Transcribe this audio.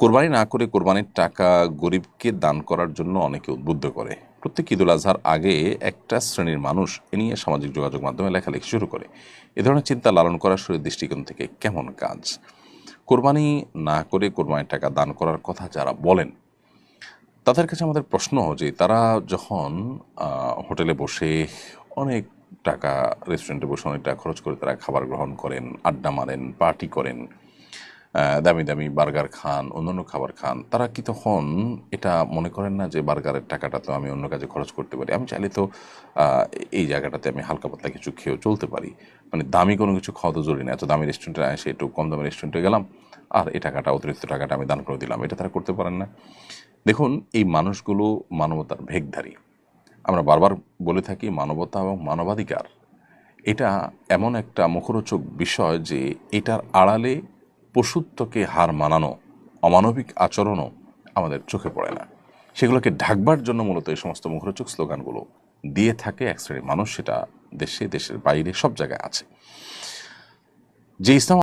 কোরবানি না করে কোরবানির টাকা গরিবকে দান করার জন্য অনেকে উদ্বুদ্ধ করে। প্রত্যেক ঈদুল আজহার আগে একটা শ্রেণির মানুষ এ নিয়ে সামাজিক যোগাযোগ মাধ্যমে লেখালেখি শুরু করে। এ ধরনের চিন্তা লালন করা শরীর দৃষ্টিকোণ থেকে কেমন কাজ? কোরবানি না করে কোরবানির টাকা দান করার কথা যারা বলেন, তাদের কাছে আমাদের প্রশ্ন যে তারা যখন হোটেলে বসে অনেক টাকা, রেস্টুরেন্টে বসে অনেক টাকা খরচ করে তারা খাবার গ্রহণ করেন, আড্ডা মারেন, পার্টি করেন দামি দামি বার্গার খান, অন্যান্য খাবার খান, তারা কি তখন এটা মনে করেন না যে বার্গারের টাকাটা তো আমি অন্য কাজে খরচ করতে পারি? আমি চাইলে তো এই জায়গাটাতে আমি হালকা পাতলা কিছু খেয়েও চলতে পারি। মানে দামি কোনো কিছু খাওয়া তো জরুরি না। এত দামি রেস্টুরেন্টে এসে একটু কম দামি রেস্টুরেন্টে গেলাম, আর এই টাকাটা, অতিরিক্ত টাকাটা আমি দান করে দিলাম। এটা তারা করতে পারেন না। দেখুন, এই মানুষগুলো মানবতার ভেগধারী আমরা বারবার বলে থাকি মানবতা এবং মানবাধিকার। এটা এমন একটা মুখরোচক বিষয় যে এটার আড়ালে পশুত্বকে হার মানানো, অমানবিক আচরণও আমাদের চোখে পড়ে না। সেগুলোকে ঢাকবার জন্য মূলত এই সমস্ত মুখরোচক স্লোগানগুলো দিয়ে থাকে এক শ্রেণির মানুষ, সেটা দেশে, দেশের বাইরে, সব জায়গায় আছে। যে ইসলাম